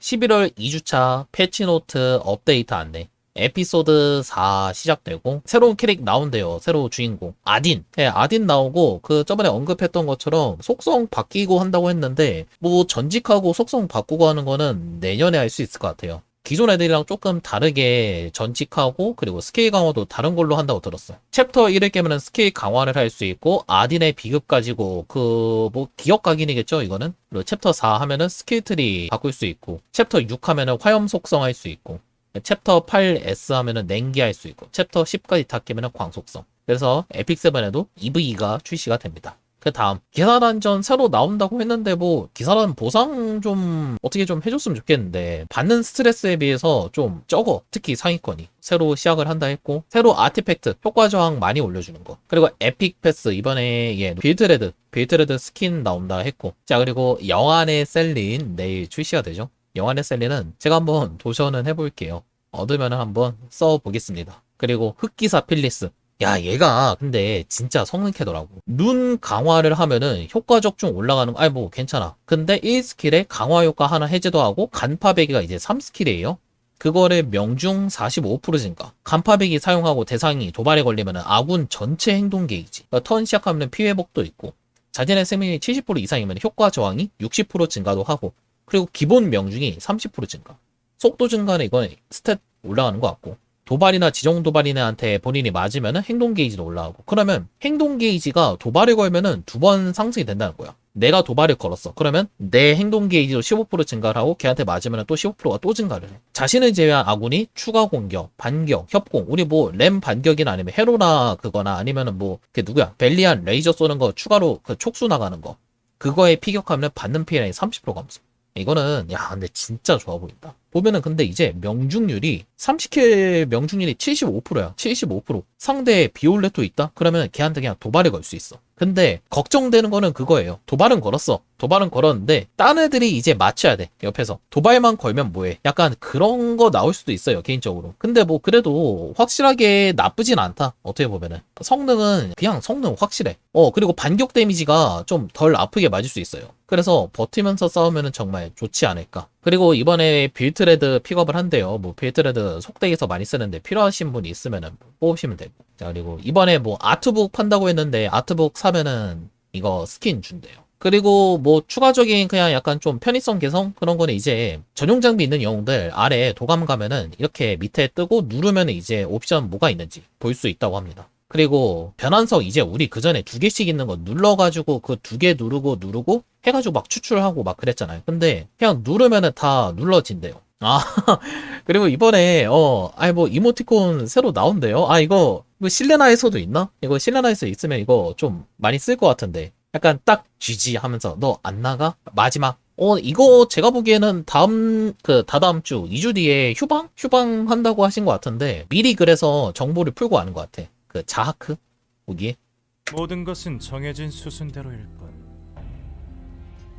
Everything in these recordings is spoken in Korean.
11월 2주차 패치노트 업데이트 안내. 에피소드 4 시작되고 새로운 캐릭 나온대요. 새로 주인공 아딘. 예, 아딘 나오고 그 저번에 언급했던 것처럼 속성 바뀌고 한다고 했는데 뭐 전직하고 속성 바꾸고 하는 거는 내년에 할 수 있을 것 같아요. 기존 애들이랑 조금 다르게 전직하고 그리고 스케일 강화도 다른 걸로 한다고 들었어요. 챕터 1을 깨면 스케일 강화를 할 수 있고 아딘의 비급 가지고 그 뭐 기억 각인이겠죠 이거는. 그리고 챕터 4 하면은 스킬 트리 바꿀 수 있고 챕터 6 하면은 화염 속성 할 수 있고 챕터 8S 하면은 냉기 할 수 있고 챕터 10까지 다 깨면은 광속성. 그래서 에픽 7에도 EVE가 출시가 됩니다. 그 다음 기사단전 새로 나온다고 했는데 뭐 기사단 보상 좀 어떻게 좀 해줬으면 좋겠는데 받는 스트레스에 비해서 좀 적어. 특히 상위권이. 새로 시작을 한다 했고 새로 아티팩트 효과 저항 많이 올려주는 거. 그리고 에픽 패스 이번에 예 빌드레드. 빌드레드 스킨 나온다 했고. 자 그리고 영안의 셀린 내일 출시가 되죠. 영안의 셀린은 제가 한번 도전은 해볼게요. 얻으면 한번 써보겠습니다. 그리고 흑기사 필리스 야, 얘가 근데 진짜 성능 캐더라고. 눈 강화를 하면은 효과 적 중 올라가는 거, 아니 뭐 괜찮아. 근데 1스킬에 강화 효과 하나 해제도 하고 간파배기가 이제 3스킬이에요. 그거를 명중 45% 증가. 간파배기 사용하고 대상이 도발에 걸리면은 아군 전체 행동 게이지. 그러니까 턴 시작하면 피해 복도 있고. 자신의 생명이 70% 이상이면 효과 저항이 60% 증가도 하고. 그리고 기본 명중이 30% 증가. 속도 증가는 이건 스탯 올라가는 것 같고. 도발이나 지정 도발인한테 본인이 맞으면은 행동 게이지도 올라가고 그러면 행동 게이지가 도발을 걸면은 두 번 상승이 된다는 거야. 내가 도발을 걸었어. 그러면 내 행동 게이지도 15% 증가를 하고 걔한테 맞으면 또 15%가 또 증가를 해. 자신을 제외한 아군이 추가 공격, 반격, 협공, 우리 뭐 램 반격이나 아니면 헤로나 그거나 아니면은 뭐 그게 누구야? 벨리안 레이저 쏘는 거 추가로 그 촉수 나가는 거. 그거에 피격하면 받는 피해량이 30% 감소. 이거는 야 근데 진짜 좋아 보인다. 보면은 근데 이제 명중률이 30킬 명중률이 75%야. 75%. 상대에 비올레토 있다? 그러면 걔한테 그냥 도발을 걸 수 있어. 근데 걱정되는 거는 그거예요. 도발은 걸었어. 도발은 걸었는데 딴 애들이 이제 맞춰야 돼. 옆에서. 도발만 걸면 뭐해. 약간 그런 거 나올 수도 있어요. 개인적으로. 근데 뭐 그래도 확실하게 나쁘진 않다. 어떻게 보면은. 성능은 그냥 성능 확실해. 어 그리고 반격 데미지가 좀 덜 아프게 맞을 수 있어요. 그래서 버티면서 싸우면은 정말 좋지 않을까. 그리고 이번에 빌트레드 픽업을 한대요. 뭐 빌트레드 속덱에서 많이 쓰는데 필요하신 분이 있으면은 뽑으시면 되고. 자 그리고 이번에 뭐 아트북 판다고 했는데 아트북 사면은 이거 스킨 준대요. 그리고 뭐 추가적인 그냥 약간 좀 편의성 개선 그런 거는 이제 전용 장비 있는 영웅들 아래 도감 가면은 이렇게 밑에 뜨고 누르면 이제 옵션 뭐가 있는지 볼 수 있다고 합니다. 그리고 변환석 이제 우리 그 전에 두 개씩 있는 거 눌러가지고 그 두 개 누르고 누르고 해가지고 막 추출하고 막 그랬잖아요. 근데 그냥 누르면은 다 눌러진대요. 아 그리고 이번에 어 아니 뭐 이모티콘 새로 나온대요. 아 이거 이거 실레나에서도 있나? 이거 실레나에서 있으면 이거 좀 많이 쓸 것 같은데 약간 딱 GG 하면서 너 안 나가? 마지막 어 이거 제가 보기에는 다음 그 다다음 주 2주 뒤에 휴방 휴방 한다고 하신 것 같은데 미리 그래서 정보를 풀고 하는 것 같아. 그 자하크 거기에 모든 것은 정해진 수순대로일 뿐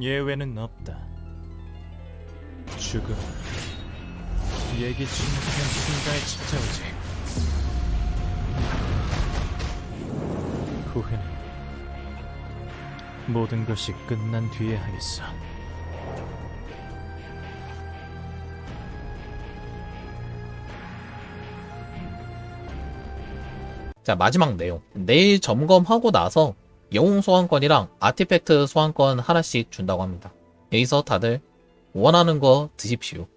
예외는 없다. 죽음 예기치 못한 순간에 찾아오지. 후회는 모든 것이 끝난 뒤에 하겠어. 자, 마지막 내용. 내일 점검하고 나서 영웅 소환권이랑 아티팩트 소환권 하나씩 준다고 합니다. 여기서 다들 원하는 거 드십시오.